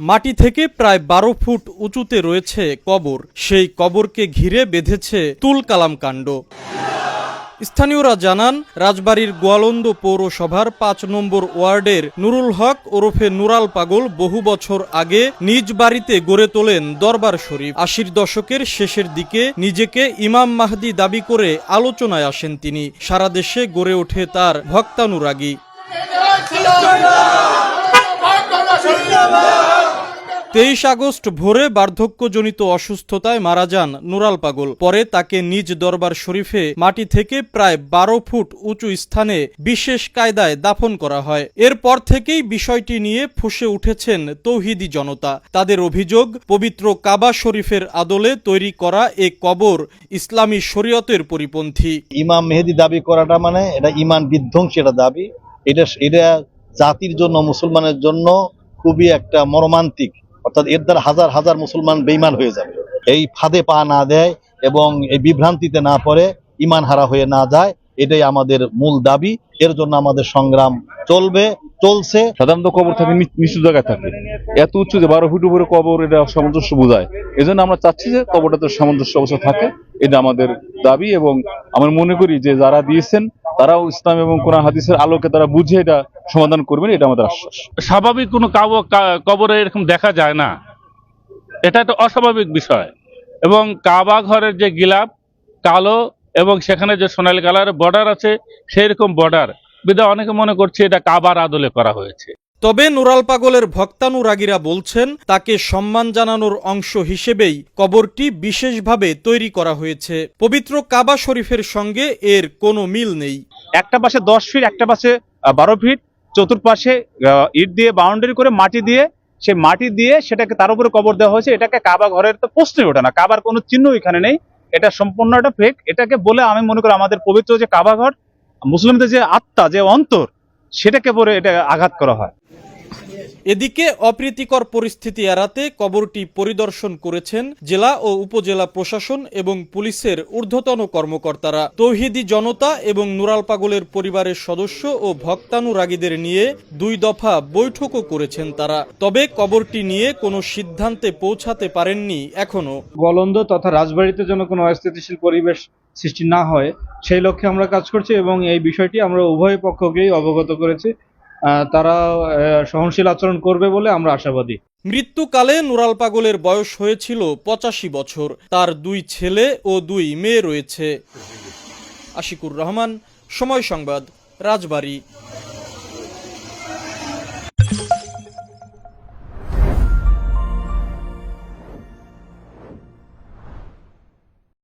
মাটি থেকে প্রায় বারো ফুট উঁচুতে রয়েছে কবর। সেই কবরকে ঘিরে বেঁধেছে তুল কালাম কাণ্ড। স্থানীয়রা জানান, রাজবাড়ির গোয়ালন্দ পৌরসভার পাঁচ নম্বর ওয়ার্ডের নুরুল হক ওরফে নুরাল পাগল বহু বছর আগে নিজ বাড়িতে গড়ে তোলেন দরবার শরীফ। আশির দশকের শেষের দিকে নিজেকে ইমাম মাহদি দাবি করে আলোচনায় আসেন তিনি। সারা দেশে গড়ে ওঠে তার ভক্তানুরাগী। তেইশ আগস্ট ভোরে বার্ধক্যজনিত অসুস্থতায় মারা যান নুরাল পাগল। পরে তাকে নিজ দরবার শরীফে মাটি থেকে প্রায় বারো ফুট উঁচু স্থানে বিশেষ কায়দায় দাফন করা হয়। এরপর থেকেই বিষয়টি নিয়ে ফুসে উঠেছেন তৌহিদি জনতা। তাদের অভিযোগ, পবিত্র কাবা শরীফের আদলে তৈরি করা এ কবর ইসলামী শরীয়তের পরিপন্থী। ইমাম মেহেদি দাবি করাটা মানে এটা ইমান বিধ্বংসী এটা দাবি। এটা এটা জাতির জন্য, মুসলমানের জন্য খুবই একটা মর্মান্তিক। অর্থাৎ এর দ্বারা হাজার হাজার মুসলমান বেইমান হয়ে যাবে। এই ফাঁদে পা না দেয় এবং এই বিভ্রান্তিতে না পড়ে ইমান হারা হয়ে না যায়, এটাই আমাদের মূল দাবি। এর জন্য আমাদের সংগ্রাম চলবে, চলছে। সাধারণত কবর থাকে নিচু জায়গায় থাকে এত উঁচু যে বারো ফুট উপরে কবর, এটা সামঞ্জস্য বোঝায়। এই জন্য আমরা চাচ্ছি যে কবরটাতে সামঞ্জস্য অবস্থা থাকে, এটা আমাদের দাবি এবং আমরা মনে করি যে যারা দিয়েছেন তারাও ইসলাম এবং কোন হাদিসের আলোকে তারা বুঝে এটা সমাধান করবেন, এটা আমাদের আশ্বাস। স্বাভাবিক কোনো কাব- কবরে এরকম দেখা যায় না। এটা একটা অস্বাভাবিক বিষয়। এবং কাবা ঘরের যে গিলাপ, কালো এবং সেখানে যে সোনালি কালার বর্ডার আছে সেই রকম বর্ডার বিধায় অনেকে মনে করছে এটা কাবার আদলে করা হয়েছে। তবে নুরাল পাগলের ভক্তানুরাগীরা বলছেন, তাকে সম্মান জানানোর অংশ হিসেবেই কবরটি বিশেষভাবে তৈরি করা হয়েছে। পবিত্র কাবা শরীফের সঙ্গে এর কোনো মিল নেই। একটা পাশে দশ ফিট, একটা পাশে বারো ফিট, চতুর্পাশে ইট দিয়ে বাউন্ডারি করে মাটি দিয়ে সে মাটি দিয়ে সেটাকে তার উপরে কবর দেওয়া হয়েছে। এটাকে কাবা ঘরের তো প্রশ্নই ওঠে না, কাবার কোনো চিহ্ন এখানে নেই। এটা সম্পূর্ণ একটা ফেক এটাকে বলে আমি মনে করি আমাদের পবিত্র যে কাবা ঘর, মুসলিমদের যে আত্মা, যে অন্তর, সেটাকে পরে এটা আঘাত করা হয়। এদিকে অপ্রীতিকর পরিস্থিতি এড়াতে কবরটি পরিদর্শন করেছেন জেলা ও উপজেলা প্রশাসন এবং পুলিশের ঊর্ধ্বতন কর্মকর্তারা। তৌহিদি জনতা এবং নুরাল পাগলের পরিবারের সদস্য ও ভক্তানুরাগীদের নিয়ে দুই দফা বৈঠকও করেছেন তারা। তবে কবরটি নিয়ে কোনো সিদ্ধান্তে পৌঁছাতে পারেননি এখনও গলন্দ তথা রাজবাড়িতে যেন কোনো অস্থিতিশীল পরিবেশ সৃষ্টি না হয়, সেই লক্ষ্যে আমরা কাজ করছি এবং এই বিষয়টি আমরা উভয় পক্ষকেই অবগত করেছি। তারা সহনশীল আচরণ করবে বলে আমরা আশাবাদী। মৃত্যুকালে নুরাল পাগলের বয়স হয়েছিল পঁচাশি বছর। তার দুই ছেলে ও দুই মেয়ে রয়েছে। আশিকুর রহমান, সময় সংবাদ, রাজবাড়ী।